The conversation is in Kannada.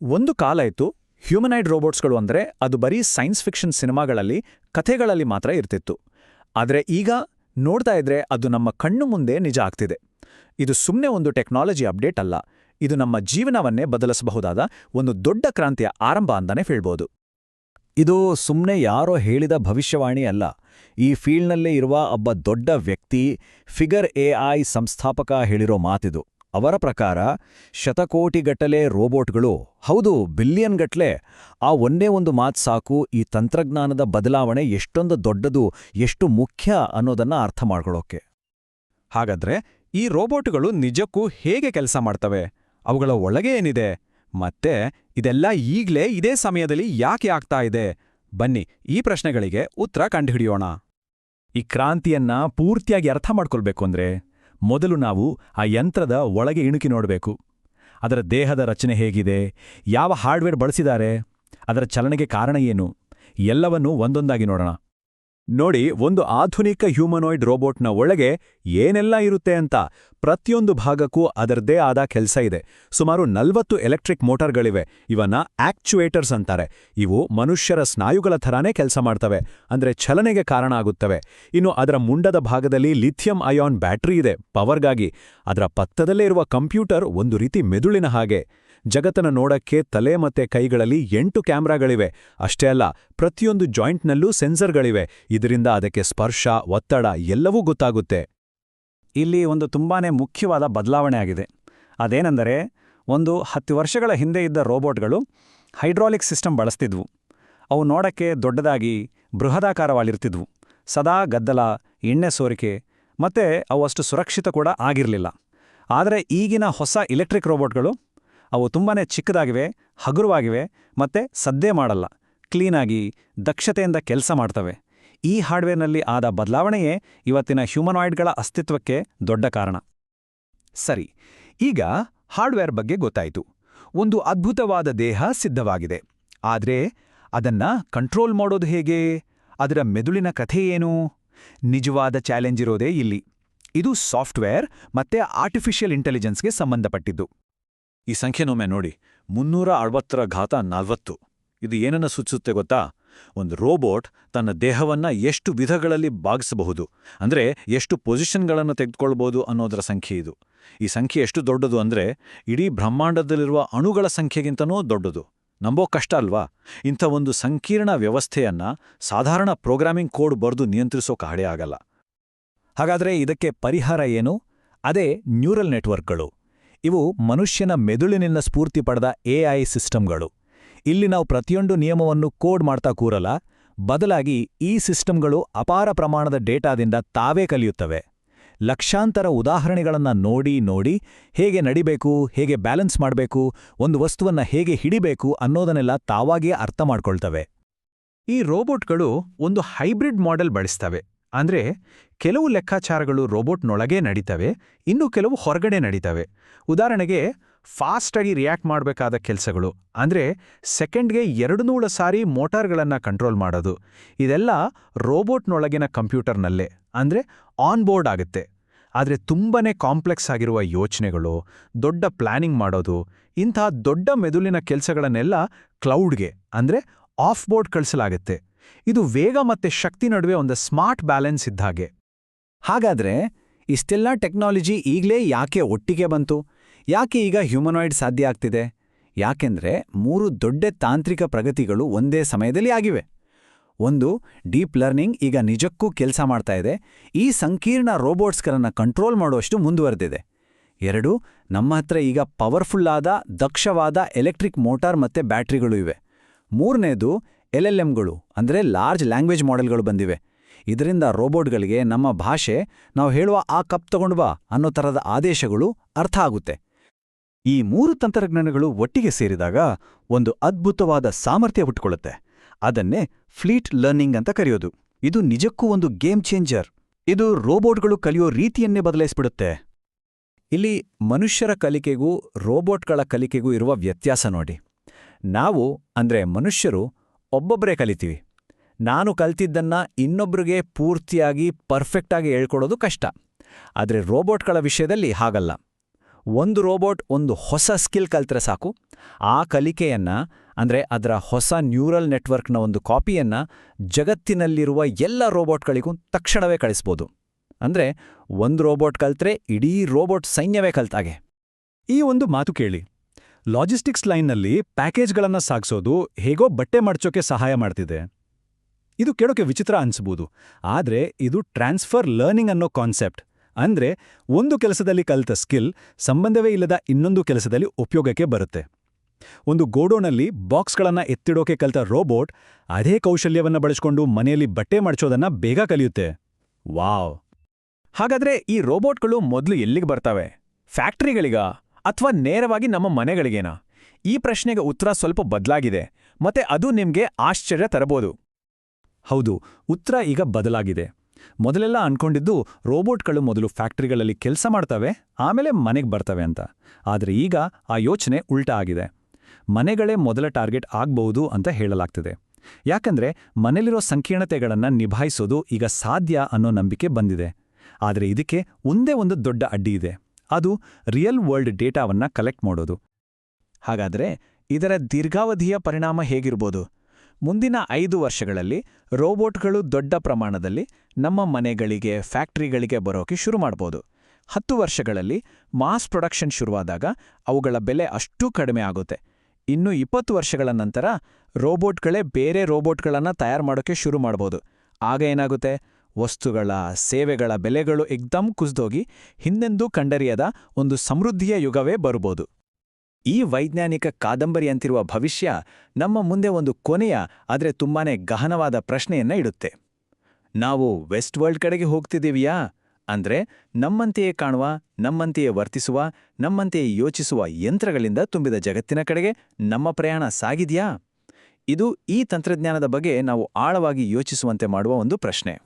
ಒಂದು ಕಾಲ ಇತ್ತು ಹ್ಯೂಮನೈಡ್ ರೋಬೋಟ್ಸ್ಗಳು ಅಂದ್ರೆ ಅದು ಬರೀ ಸೈನ್ಸ್ ಫಿಕ್ಷನ್ ಸಿನಿಮಾಗಳಲ್ಲಿ, ಕಥೆಗಳಲ್ಲಿ ಮಾತ್ರ ಇರ್ತಿತ್ತು. ಆದರೆ ಈಗ ನೋಡ್ತಾ ಇದ್ರೆ ಅದು ನಮ್ಮ ಕಣ್ಣು ಮುಂದೆ ನಿಜ ಆಗ್ತಿದೆ. ಇದು ಸುಮ್ಮನೆ ಒಂದು ಟೆಕ್ನಾಲಜಿ ಅಪ್ಡೇಟ್ ಅಲ್ಲ, ಇದು ನಮ್ಮ ಜೀವನವನ್ನೇ ಬದಲಿಸಬಹುದಾದ ಒಂದು ದೊಡ್ಡ ಕ್ರಾಂತಿಯ ಆರಂಭ ಅಂತಾನೆ ಹೇಳ್ಬೋದು. ಇದು ಸುಮ್ಮನೆ ಯಾರೋ ಹೇಳಿದ ಭವಿಷ್ಯವಾಣಿ ಅಲ್ಲ, ಈ ಫೀಲ್ಡ್ನಲ್ಲೇ ಇರುವ ಒಬ್ಬ ದೊಡ್ಡ ವ್ಯಕ್ತಿ ಫಿಗರ್ ಎಐ ಸಂಸ್ಥಾಪಕ ಹೇಳಿರೋ ಮಾತಿದು. ಅವರ ಪ್ರಕಾರ, ಶತಕೋಟಿಗಟ್ಟಲೆ ರೋಬೋಟ್ಗಳು, ಹೌದು ಬಿಲಿಯನ್ಗಟ್ಲೆ ಆ ಒಂದೇ ಒಂದು ಮಾತು ಸಾಕು, ಈ ತಂತ್ರಜ್ಞಾನದ ಬದಲಾವಣೆ ಎಷ್ಟೊಂದು ದೊಡ್ಡದು, ಎಷ್ಟು ಮುಖ್ಯ ಅನ್ನೋದನ್ನ ಅರ್ಥ ಮಾಡ್ಕೊಳ್ಳೋಕೆ. ಹಾಗಾದ್ರೆ, ಈ ರೋಬೋಟ್ಗಳು ನಿಜಕ್ಕೂ ಹೇಗೆ ಕೆಲಸ ಮಾಡ್ತವೆ? ಅವುಗಳ ಒಳಗೆ ಏನಿದೆ? ಮತ್ತೆ, ಇದೆಲ್ಲ ಈಗ್ಲೇ ಇದೇ ಸಮಯದಲ್ಲಿ ಯಾಕೆ ಆಗ್ತಾ ಇದೆ? ಬನ್ನಿ, ಈ ಪ್ರಶ್ನೆಗಳಿಗೆ ಉತ್ತರ ಕಂಡುಹಿಡಿಯೋಣ. ಈ ಕ್ರಾಂತಿಯನ್ನ ಪೂರ್ತಿಯಾಗಿ ಅರ್ಥ ಮಾಡ್ಕೊಳ್ಬೇಕು ಅಂದ್ರೆ ಮೊದಲು ನಾವು ಆ ಯಂತ್ರದ ಒಳಗೆ ಇಣುಕಿ ನೋಡಬೇಕು. ಅದರ ದೇಹದ ರಚನೆ ಹೇಗಿದೆ? ಯಾವ ಹಾರ್ಡ್ವೇರ್ ಬಳಸಿದ್ದಾರೆ? ಅದರ ಚಲನೆಗೆ ಕಾರಣ ಏನು? ಎಲ್ಲವನ್ನೂ ಒಂದೊಂದಾಗಿ ನೋಡೋಣ. ನೋಡಿ, ಒಂದು ಆಧುನಿಕ ಹ್ಯೂಮನಾಯ್ಡ್ ರೋಬೋಟ್ನ ಒಳಗೆ ಏನೆಲ್ಲ ಇರುತ್ತೆ ಅಂತ. ಪ್ರತಿಯೊಂದು ಭಾಗಕ್ಕೂ ಅದರದೇ ಆದ ಕೆಲಸ ಇದೆ. ಸುಮಾರು ನಲ್ವತ್ತು ಎಲೆಕ್ಟ್ರಿಕ್ ಮೋಟಾರ್ಗಳಿವೆ. ಇವನ್ನ ಆಕ್ಚುವೇಟರ್ಸ್ ಅಂತಾರೆ. ಇವು ಮನುಷ್ಯರ ಸ್ನಾಯುಗಳ ಥರಾನೇ ಕೆಲಸ ಮಾಡ್ತವೆ. ಅಂದ್ರೆ ಚಲನೆಗೆ ಕಾರಣ ಆಗುತ್ತವೆ. ಇನ್ನು ಅದರ ಮುಂಡದ ಭಾಗದಲ್ಲಿ ಲಿಥಿಯಂ ಅಯಾನ್ ಬ್ಯಾಟ್ರಿ ಇದೆ, ಪವರ್ಗಾಗಿ. ಅದರ ಪಕ್ಕದಲ್ಲೇ ಇರುವ ಕಂಪ್ಯೂಟರ್ ಒಂದು ರೀತಿ ಮೆದುಳಿನ ಹಾಗೆ. ಜಗತ್ತನ್ನ ನೋಡಕ್ಕೆ ತಲೆ ಮತ್ತೆ ಕೈಗಳಲ್ಲಿ ಎಂಟು ಕ್ಯಾಮ್ರಾಗಳಿವೆ. ಅಷ್ಟೇ ಅಲ್ಲ, ಪ್ರತಿಯೊಂದು ಜಾಯಿಂಟ್ನಲ್ಲೂ ಸೆನ್ಸರ್ಗಳಿವೆ. ಇದರಿಂದ ಅದಕ್ಕೆ ಸ್ಪರ್ಶ, ಒತ್ತಡ ಎಲ್ಲವೂ ಗೊತ್ತಾಗುತ್ತೆ. ಇಲ್ಲಿ ಒಂದು ತುಂಬಾನೇ ಮುಖ್ಯವಾದ ಬದಲಾವಣೆ ಆಗಿದೆ. ಅದೇನೆಂದರೆ, ಒಂದು ಹತ್ತು ವರ್ಷಗಳ ಹಿಂದೆ ಇದ್ದ ರೋಬೋಟ್ಗಳು ಹೈಡ್ರಾಲಿಕ್ ಸಿಸ್ಟಮ್ ಬಳಸ್ತಿದ್ವು. ಅವು ನೋಡಕ್ಕೆ ದೊಡ್ಡದಾಗಿ ಬೃಹದಾಕಾರವಾಗಿರ್ತಿದ್ವು. ಸದಾ ಗದ್ದಲ, ಎಣ್ಣೆ ಸೋರಿಕೆ, ಮತ್ತೆ ಅವು ಅಷ್ಟು ಸುರಕ್ಷಿತ ಕೂಡ ಆಗಿರಲಿಲ್ಲ. ಆದರೆ ಈಗಿನ ಹೊಸ ಇಲೆಕ್ಟ್ರಿಕ್ ರೋಬೋಟ್ಗಳು ಅವು ತುಂಬಾ ಚಿಕ್ಕದಾಗಿವೆ, ಹಗುರವಾಗಿವೆ ಮತ್ತೆ ಸದ್ದೇ ಮಾಡಲ್ಲ. ಕ್ಲೀನಾಗಿ ದಕ್ಷತೆಯಿಂದ ಕೆಲಸ ಮಾಡ್ತವೆ. ಈ ಹಾರ್ಡ್ವೇರ್ನಲ್ಲಿ ಆದ ಬದಲಾವಣೆಯೇ ಇವತ್ತಿನ ಹ್ಯೂಮನಾಯ್ಡ್ಗಳ ಅಸ್ತಿತ್ವಕ್ಕೆ ದೊಡ್ಡ ಕಾರಣ. ಸರಿ, ಈಗ ಹಾರ್ಡ್ವೇರ್ ಬಗ್ಗೆ ಗೊತ್ತಾಯಿತು. ಒಂದು ಅದ್ಭುತವಾದ ದೇಹ ಸಿದ್ಧವಾಗಿದೆ. ಆದರೆ ಅದನ್ನ ಕಂಟ್ರೋಲ್ ಮಾಡೋದು ಹೇಗೆ? ಅದರ ಮೆದುಳಿನ ಕಥೆ ಏನು? ನಿಜವಾದ ಚಾಲೆಂಜ್ ಇರೋದೇ ಇಲ್ಲಿ. ಇದು ಸಾಫ್ಟ್ವೇರ್ ಮತ್ತೆ ಆರ್ಟಿಫಿಷಿಯಲ್ ಇಂಟೆಲಿಜೆನ್ಸ್ಗೆ ಸಂಬಂಧಪಟ್ಟಿದ್ದು. ಈ ಸಂಖ್ಯೆನೊಮ್ಮೆ ನೋಡಿ. ಮುನ್ನೂರ ಅರವತ್ತರ ಘಾತ ನಲ್ವತ್ತು. ಇದು ಏನನ್ನ ಸೂಚಿಸುತ್ತೆ ಗೊತ್ತಾ? ಒಂದು ರೋಬೋಟ್ ತನ್ನ ದೇಹವನ್ನ ಎಷ್ಟು ವಿಧಗಳಲ್ಲಿ ಬಾಗಿಸಬಹುದು ಅಂದ್ರೆ ಎಷ್ಟು ಪೊಸಿಷನ್ಗಳನ್ನು ತೆಗೆದುಕೊಳ್ಬೋದು ಅನ್ನೋದರ ಸಂಖ್ಯೆ ಇದು. ಈ ಸಂಖ್ಯೆ ಎಷ್ಟು ದೊಡ್ಡದು ಅಂದ್ರೆ ಇಡೀ ಬ್ರಹ್ಮಾಂಡದಲ್ಲಿರುವ ಅಣುಗಳ ಸಂಖ್ಯೆಗಿಂತನೂ ದೊಡ್ಡದು. ನಂಬೋ ಕಷ್ಟ ಅಲ್ವಾ? ಇಂಥ ಒಂದು ಸಂಕೀರ್ಣ ವ್ಯವಸ್ಥೆಯನ್ನ ಸಾಧಾರಣ ಪ್ರೋಗ್ರಾಮಿಂಗ್ ಕೋಡ್ ಬರೆದು ನಿಯಂತ್ರಿಸೋಕೆ ಆಗಲ್ಲ. ಹಾಗಾದ್ರೆ ಇದಕ್ಕೆ ಪರಿಹಾರ ಏನು? ಅದೇ ನ್ಯೂರಲ್ ನೆಟ್ವರ್ಕ್ಗಳು. ಇವು ಮನುಷ್ಯನ ಮೆದುಳಿನಿಂದ ಸ್ಫೂರ್ತಿ ಪಡೆದ ಎಐ ಸಿಸ್ಟಮ್ಗಳು. ಇಲ್ಲಿ ನಾವು ಪ್ರತಿಯೊಂದು ನಿಯಮವನ್ನು ಕೋಡ್ ಮಾಡ್ತಾ ಕೂರಲ್ಲ, ಬದಲಾಗಿ ಈ ಸಿಸ್ಟಮ್ಗಳು ಅಪಾರ ಪ್ರಮಾಣದ ಡೇಟಾದಿಂದ ತಾವೇ ಕಲಿಯುತ್ತವೆ. ಲಕ್ಷಾಂತರ ಉದಾಹರಣೆಗಳನ್ನು ನೋಡಿ ನೋಡಿ ಹೇಗೆ ನಡಿಬೇಕು, ಹೇಗೆ ಬ್ಯಾಲೆನ್ಸ್ ಮಾಡಬೇಕು, ಒಂದು ವಸ್ತುವನ್ನ ಹೇಗೆ ಹಿಡಿಬೇಕು ಅನ್ನೋದನ್ನೆಲ್ಲ ತಾವಾಗಿಯೇ ಅರ್ಥ ಮಾಡ್ಕೊಳ್ತವೆ. ಈ ರೋಬೋಟ್ಗಳು ಒಂದು ಹೈಬ್ರಿಡ್ ಮಾಡೆಲ್ ಬಳಸ್ತವೆ. ಅಂದ್ರೆ ಕೆಲವು ಲೆಕ್ಕಾಚಾರಗಳು ರೋಬೋಟ್ನೊಳಗೆ ನಡೀತವೆ, ಇನ್ನು ಕೆಲವು ಹೊರಗಡೆ ನಡೀತವೆ. ಉದಾಹರಣೆಗೆ ಫಾಸ್ಟಾಗಿ ರಿಯಾಕ್ಟ್ ಮಾಡಬೇಕಾದ ಕೆಲಸಗಳು, ಅಂದ್ರೆ ಸೆಕೆಂಡ್ಗೆ ಎರಡು ನೂರು ಸಾರಿ ಮೋಟಾರ್ಗಳನ್ನು ಕಂಟ್ರೋಲ್ ಮಾಡೋದು. ಇದೆಲ್ಲ ರೋಬೋಟ್ನೊಳಗಿನ ಕಂಪ್ಯೂಟರ್ನಲ್ಲೇ, ಅಂದ್ರೆ ಆನ್ ಬೋರ್ಡ್ ಆಗುತ್ತೆ. ಆದರೆ ತುಂಬನೇ ಕಾಂಪ್ಲೆಕ್ಸ್ ಆಗಿರುವ ಯೋಚನೆಗಳು, ದೊಡ್ಡ ಪ್ಲಾನಿಂಗ್ ಮಾಡೋದು, ಇಂಥ ದೊಡ್ಡ ಮೆದುಳಿನ ಕೆಲಸಗಳನ್ನೆಲ್ಲ ಕ್ಲೌಡ್ಗೆ, ಅಂದರೆ ಆಫ್ ಬೋರ್ಡ್ ಕಳಿಸಲಾಗುತ್ತೆ. ಇದು ವೇಗ ಮತ್ತೆ ಶಕ್ತಿ ನಡುವೆ ಒಂದು ಸ್ಮಾರ್ಟ್ ಬ್ಯಾಲೆನ್ಸ್ ಇದ್ದಾಗೆ ಹಾಗಾದ್ರೆ ಇಷ್ಟೆಲ್ಲ ಟೆಕ್ನಾಲಜಿ ಈಗಲೇ ಯಾಕೆ ಒಟ್ಟಿಗೆ ಬಂತು? ಯಾಕೆ ಈಗ ಹ್ಯೂಮನಾಯ್ಡ್ ಸಾಧ್ಯ ಆಗ್ತಿದೆ? ಯಾಕೆಂದ್ರೆ ಮೂರು ದೊಡ್ಡ ತಾಂತ್ರಿಕ ಪ್ರಗತಿಗಳು ಒಂದೇ ಸಮಯದಲ್ಲಿ ಆಗಿವೆ. ಒಂದು, ಡೀಪ್ ಲರ್ನಿಂಗ್ ಈಗ ನಿಜಕ್ಕೂ ಕೆಲಸ ಮಾಡ್ತಾ ಇದೆ. ಈ ಸಂಕೀರ್ಣ ರೋಬೋಟ್ಸ್ಗಳನ್ನು ಕಂಟ್ರೋಲ್ ಮಾಡುವಷ್ಟು ಮುಂದುವರೆದಿದೆ. ಎರಡು, ನಮ್ಮ ಹತ್ರ ಈಗ ಪವರ್ಫುಲ್ಲಾದ ದಕ್ಷವಾದ ಎಲೆಕ್ಟ್ರಿಕ್ ಮೋಟಾರ್ ಮತ್ತೆ ಬ್ಯಾಟ್ರಿಗಳು ಇವೆ. ಮೂರನೇದು ಎಲ್ಎಲ್ಎಂಗಳು, ಅಂದರೆ ಲಾರ್ಜ್ ಲ್ಯಾಂಗ್ವೇಜ್ ಮಾಡೆಲ್ಗಳು ಬಂದಿವೆ. ಇದರಿಂದ ರೋಬೋಟ್ಗಳಿಗೆ ನಮ್ಮ ಭಾಷೆ ನಾವು ಹೇಳುವ ಆ ಕಪ್ ತಗೊಂಡು ಬಾ ಅನ್ನೋ ಥರದ ಆದೇಶಗಳು ಅರ್ಥ ಆಗುತ್ತೆ. ಈ ಮೂರು ತಂತ್ರಜ್ಞಾನಗಳು ಒಟ್ಟಿಗೆ ಸೇರಿದಾಗ ಒಂದು ಅದ್ಭುತವಾದ ಸಾಮರ್ಥ್ಯ ಹುಟ್ಟುಕೊಳ್ಳುತ್ತೆ ಅದನ್ನೇ ಫ್ಲೀಟ್ ಲರ್ನಿಂಗ್ ಅಂತ ಕರೆಯೋದು. ಇದು ನಿಜಕ್ಕೂ ಒಂದು ಗೇಮ್ ಚೇಂಜರ್. ಇದು ರೋಬೋಟ್ಗಳು ಕಲಿಯೋ ರೀತಿಯನ್ನೇ ಬದಲಾಯಿಸ್ಬಿಡುತ್ತೆ. ಇಲ್ಲಿ ಮನುಷ್ಯರ ಕಲಿಕೆಗೂ ರೋಬೋಟ್ಗಳ ಕಲಿಕೆಗೂ ಇರುವ ವ್ಯತ್ಯಾಸ ನೋಡಿ. ನಾವು, ಅಂದ್ರೆ ಮನುಷ್ಯರು ಒಬ್ಬೊಬ್ಬರೇ ಕಲಿತೀವಿ. ನಾನು ಕಲ್ತಿದ್ದನ್ನ ಇನ್ನೊಬ್ರಿಗೆ ಪೂರ್ತಿಯಾಗಿ ಪರ್ಫೆಕ್ಟಾಗಿ ಹೇಳ್ಕೊಡೋದು ಕಷ್ಟ. ಆದರೆ ರೋಬೋಟ್ಗಳ ವಿಷಯದಲ್ಲಿ ಹಾಗಲ್ಲ. ಒಂದು ರೋಬೋಟ್ ಒಂದು ಹೊಸ ಸ್ಕಿಲ್ ಕಲ್ತರೆ ಸಾಕು. ಆ ಕಲಿಕೆಯನ್ನ, ಅಂದ್ರೆ ಅದರ ಹೊಸ ನ್ಯೂರಲ್ ನೆಟ್ವರ್ಕ್ನ ಒಂದು ಕಾಪಿಯನ್ನ ಜಗತ್ತಿನಲ್ಲಿರುವ ಎಲ್ಲ ರೋಬೋಟ್ಗಳಿಗೂ ತಕ್ಷಣವೇ ಕಳಿಸ್ಬೋದು. ಅಂದ್ರೆ ಒಂದು ರೋಬೋಟ್ ಕಲ್ತ್ರೆ ಇಡೀ ರೋಬೋಟ್ ಸೈನ್ಯವೇ ಕಲ್ತಾಗೆ. ಈ ಒಂದು ಮಾತು ಕೇಳಿ. ಲಾಜಿಸ್ಟಿಕ್ಸ್ ಲೈನ್ನಲ್ಲಿ ಪ್ಯಾಕೇಜ್ಗಳನ್ನ ಸಾಗಿಸೋದು ಹೇಗೋ ಬಟ್ಟೆ ಮಡ್ಚೋಕೆ ಸಹಾಯ ಮಾಡ್ತಿದೆ. ಇದು ಕೇಳೋಕೆ ವಿಚಿತ್ರ ಅನಿಸ್ಬೋದು. ಆದ್ರೆ ಇದು ಟ್ರಾನ್ಸ್ಫರ್ ಲರ್ನಿಂಗ್ ಅನ್ನೋ ಕಾನ್ಸೆಪ್ಟ್. ಅಂದ್ರೆ ಒಂದು ಕೆಲಸದಲ್ಲಿ ಕಲಿತ ಸ್ಕಿಲ್ ಸಂಬಂಧವೇ ಇಲ್ಲದ ಇನ್ನೊಂದು ಕೆಲಸದಲ್ಲಿ ಉಪಯೋಗಕ್ಕೆ ಬರುತ್ತೆ. ಒಂದು ಗೋಡೋನಲ್ಲಿ ಬಾಕ್ಸ್ಗಳನ್ನು ಎತ್ತಿಡೋಕೆ ಕಲಿತ ರೋಬೋಟ್ ಅದೇ ಕೌಶಲ್ಯವನ್ನ ಬಳಸ್ಕೊಂಡು ಮನೆಯಲ್ಲಿ ಬಟ್ಟೆ ಮಡಚೋದನ್ನ ಬೇಗ ಕಲಿಯುತ್ತೆ. ವಾವ್! ಹಾಗಾದ್ರೆ ಈ ರೋಬೋಟ್ಗಳು ಮೊದಲು ಎಲ್ಲಿಗೆ ಬರ್ತವೆ? ಫ್ಯಾಕ್ಟ್ರಿಗಳಿಗ? ಅಥವಾ ನೇರವಾಗಿ ನಮ್ಮ ಮನೆಗಳಿಗೇನಾ? ಈ ಪ್ರಶ್ನೆಗೆ ಉತ್ತರ ಸ್ವಲ್ಪ ಬದಲಾಗಿದೆ, ಮತ್ತೆ ಅದು ನಿಮ್ಗೆ ಆಶ್ಚರ್ಯ ತರಬಹುದು. ಹೌದು, ಉತ್ತರ ಈಗ ಬದಲಾಗಿದೆ. ಮೊದಲೆಲ್ಲ ಅನ್ಕೊಂಡಿದ್ದು ರೋಬೋಟ್ಗಳು ಮೊದಲು ಫ್ಯಾಕ್ಟರಿಗಳಲ್ಲಿ ಕೆಲಸ ಮಾಡ್ತವೆ, ಆಮೇಲೆ ಮನೆಗೆ ಬರ್ತವೆ ಅಂತ. ಆದರೆ ಈಗ ಆ ಯೋಚನೆ ಉಲ್ಟಾ ಆಗಿದೆ. ಮನೆಗಳೇ ಮೊದಲ ಟಾರ್ಗೆಟ್ ಆಗ್ಬಹುದು ಅಂತ ಹೇಳಲಾಗ್ತದೆ. ಯಾಕಂದ್ರೆ ಮನೆಯಲ್ಲಿರೋ ಸಂಕೀರ್ಣತೆಗಳನ್ನ ನಿಭಾಯಿಸೋದು ಈಗ ಸಾಧ್ಯ ಅನ್ನೋ ನಂಬಿಕೆ ಬಂದಿದೆ. ಆದರೆ ಇದಕ್ಕೆ ಒಂದೇ ಒಂದು ದೊಡ್ಡ ಅಡ್ಡಿ ಇದೆ. ಅದು ರಿಯಲ್ ವರ್ಲ್ಡ್ ಡೇಟಾವನ್ನ ಕಲೆಕ್ಟ್ ಮಾಡೋದು. ಹಾಗಾದ್ರೆ ಇದರ ದೀರ್ಘಾವಧಿಯ ಪರಿಣಾಮ ಹೇಗಿರ್ಬೋದು? ಮುಂದಿನ ಐದು ವರ್ಷಗಳಲ್ಲಿ ರೋಬೋಟ್ಗಳು ದೊಡ್ಡ ಪ್ರಮಾಣದಲ್ಲಿ ನಮ್ಮ ಮನೆಗಳಿಗೆ, ಫ್ಯಾಕ್ಟ್ರಿಗಳಿಗೆ ಬರೋಕೆ ಶುರು ಮಾಡ್ಬೋದು. ಹತ್ತು ವರ್ಷಗಳಲ್ಲಿ ಮಾಸ್ ಪ್ರೊಡಕ್ಷನ್ ಶುರುವಾದಾಗ ಅವುಗಳ ಬೆಲೆ ಅಷ್ಟೂ ಕಡಿಮೆ ಆಗುತ್ತೆ. ಇನ್ನು ಇಪ್ಪತ್ತು ವರ್ಷಗಳ ನಂತರ ರೋಬೋಟ್ಗಳೇ ಬೇರೆ ರೋಬೋಟ್ಗಳನ್ನು ತಯಾರು ಮಾಡೋಕೆ ಶುರು ಮಾಡ್ಬೋದು. ಆಗ ಏನಾಗುತ್ತೆ? ವಸ್ತುಗಳ, ಸೇವೆಗಳ ಬೆಲೆಗಳು ಎಕ್ದಮ್ ಕುಸ್ದೋಗಿ ಹಿಂದೆಂದೂ ಕಂಡರಿಯದ ಒಂದು ಸಮೃದ್ಧಿಯ ಯುಗವೇ ಬರಬಹುದು ಈ ವೈಜ್ಞಾನಿಕ ಕಾದಂಬರಿ ಅಂತಿರುವ ಭವಿಷ್ಯ ನಮ್ಮ ಮುಂದೆ ಒಂದು ಕೊನೆಯ, ಆದರೆ ತುಂಬಾನೇ ಗಹನವಾದ ಪ್ರಶ್ನೆಯನ್ನ ಇಡುತ್ತೆ. ನಾವು ವೆಸ್ಟ್ ವರ್ಲ್ಡ್ ಕಡೆಗೆ ಹೋಗ್ತಿದ್ದೀವಿಯಾ? ಅಂದ್ರೆ ನಮ್ಮಂತೆಯೇ ಕಾಣುವ, ನಮ್ಮಂತೆಯೇ ವರ್ತಿಸುವ, ನಮ್ಮಂತೆಯೇ ಯೋಚಿಸುವ ಯಂತ್ರಗಳಿಂದ ತುಂಬಿದ ಜಗತ್ತಿನ ಕಡೆಗೆ ನಮ್ಮ ಪ್ರಯಾಣ ಸಾಗಿದ್ಯಾ? ಇದು ಈ ತಂತ್ರಜ್ಞಾನದ ಬಗ್ಗೆ ನಾವು ಆಳವಾಗಿ ಯೋಚಿಸುವಂತೆ ಮಾಡುವ ಒಂದು ಪ್ರಶ್ನೆ.